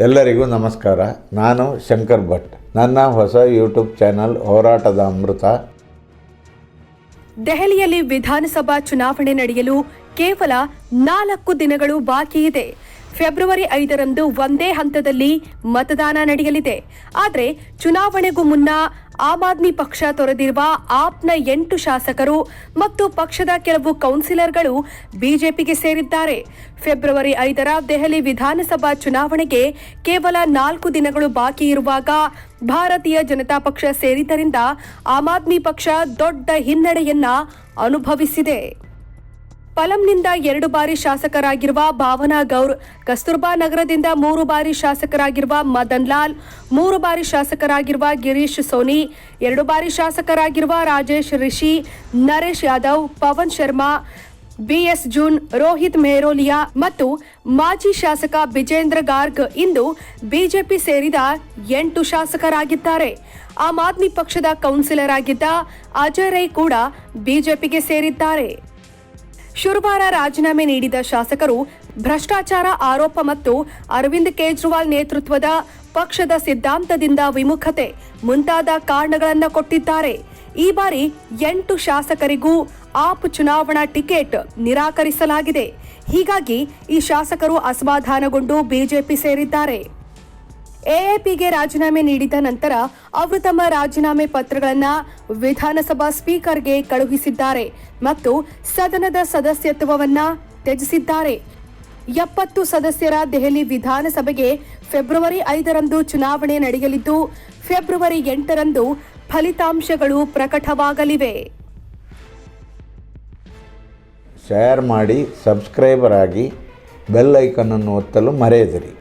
ಎಲ್ಲರಿಗೂ ನಮಸ್ಕಾರ. ನಾನು ಶಂಕರ್ ಭಟ್. ನನ್ನ ಹೊಸ ಯೂಟ್ಯೂಬ್ ಚಾನಲ್ ಹೋರಾಟದ ಅಮೃತ. ದೆಹಲಿಯಲ್ಲಿ ವಿಧಾನಸಭಾ ಚುನಾವಣೆ ನಡೆಯಲು ಕೇವಲ ನಾಲ್ಕು ದಿನಗಳು ಬಾಕಿ ಇದೆ. ಫೆಬ್ರವರಿ ಐದರಂದು ಒಂದೇ ಹಂತದಲ್ಲಿ ಮತದಾನ ನಡೆಯಲಿದೆ. ಆದರೆ ಚುನಾವಣೆಗೂ ಮುನ್ನ ಆಮ್ ಆದ್ಮಿ ಪಕ್ಷ ತೊರೆದಿರುವ ಆಪ್ನ ಎಂಟು ಶಾಸಕರು ಮತ್ತು ಪಕ್ಷದ ಕೆಲವು ಕೌನ್ಸಿಲರ್ಗಳು ಬಿಜೆಪಿಗೆ ಸೇರಿದ್ದಾರೆ. ಫೆಬ್ರವರಿ ಐದರ ದೆಹಲಿ ವಿಧಾನಸಭಾ ಚುನಾವಣೆಗೆ ಕೇವಲ ನಾಲ್ಕು ದಿನಗಳು ಬಾಕಿ ಇರುವಾಗ ಭಾರತೀಯ ಜನತಾ ಪಕ್ಷ ಸೇರಿದ್ದರಿಂದ ಆಮ್ ಆದ್ಮಿ ಪಕ್ಷ ದೊಡ್ಡ ಹಿನ್ನಡೆಯನ್ನ ಅನುಭವಿಸಿದೆ. ಪಲಂನಿಂದ ಎರಡು ಬಾರಿ ಶಾಸಕರಾಗಿರುವ ಭಾವನಾ ಗೌರ್, ಕಸ್ತೂರ್ಬಾ ನಗರದಿಂದ ಮೂರು ಬಾರಿ ಶಾಸಕರಾಗಿರುವ ಮದನ್ ಲಾಲ್, ಮೂರು ಬಾರಿ ಶಾಸಕರಾಗಿರುವ ಗಿರೀಶ್ ಸೋನಿ, ಎರಡು ಬಾರಿ ಶಾಸಕರಾಗಿರುವ ರಾಜೇಶ್ ರಿಷಿ, ನರೇಶ್ ಯಾದವ್, ಪವನ್ ಶರ್ಮಾ, ಬಿಎಸ್ ಜೂನ್, ರೋಹಿತ್ ಮೆಹರೋಲಿಯಾ ಮತ್ತು ಮಾಜಿ ಶಾಸಕ ವಿಜೇಂದ್ರ ಗಾರ್ಗ್ ಇಂದು ಬಿಜೆಪಿ ಸೇರಿದ ಎಂಟು ಶಾಸಕರಾಗಿದ್ದಾರೆ. ಆಮ್ ಆದ್ಮಿ ಪಕ್ಷದ ಕೌನ್ಸಿಲರ್ ಆಗಿದ್ದ ಅಜಯ್ ರೈ ಕೂಡ ಬಿಜೆಪಿಗೆ ಸೇರಿದ್ದಾರೆ. ಶುಕ್ರವಾರ ರಾಜೀನಾಮೆ ನೀಡಿದ ಶಾಸಕರು ಭ್ರಷ್ಟಾಚಾರ ಆರೋಪ ಮತ್ತು ಅರವಿಂದ್ ಕೇಜ್ರಿವಾಲ್ ನೇತೃತ್ವದ ಪಕ್ಷದ ಸಿದ್ಧಾಂತದಿಂದ ವಿಮುಖತೆ ಮುಂತಾದ ಕಾರಣಗಳನ್ನು ಕೊಟ್ಟಿದ್ದಾರೆ. ಈ ಬಾರಿ ಎಂಟು ಶಾಸಕರಿಗೂ ಆಪ್ ಚುನಾವಣಾ ಟಿಕೆಟ್ ನಿರಾಕರಿಸಲಾಗಿದೆ. ಹೀಗಾಗಿ ಈ ಶಾಸಕರು ಅಸಮಾಧಾನಗೊಂಡು ಬಿಜೆಪಿ ಸೇರಿದ್ದಾರೆ. ಎಎಪಿಗೆ ರಾಜೀನಾಮೆ ನೀಡಿದ ನಂತರ ಅವರು ತಮ್ಮ ರಾಜೀನಾಮೆ ಪತ್ರಗಳನ್ನು ವಿಧಾನಸಭಾ ಸ್ಪೀಕರ್ಗೆ ಕಳುಹಿಸಿದ್ದಾರೆ ಮತ್ತು ಸದನದ ಸದಸ್ಯತ್ವವನ್ನ ತ್ಯಜಿಸಿದ್ದಾರೆ. ಎಪ್ಪತ್ತು ಸದಸ್ಯರ ದೆಹಲಿ ವಿಧಾನಸಭೆಗೆ ಫೆಬ್ರವರಿ ಐದರಂದು ಚುನಾವಣೆ ನಡೆಯಲಿದ್ದು, ಫೆಬ್ರವರಿ ಎಂಟರಂದು ಫಲಿತಾಂಶಗಳು ಪ್ರಕಟವಾಗಲಿವೆ. ಶೇರ್ ಮಾಡಿ, ಸಬ್ಸ್ಕ್ರೈಬರ್ ಆಗಿ ಬೆಲ್ ಐಕನನ್ನು ಒತ್ತಲು ಮರೆಯದಿರಿ.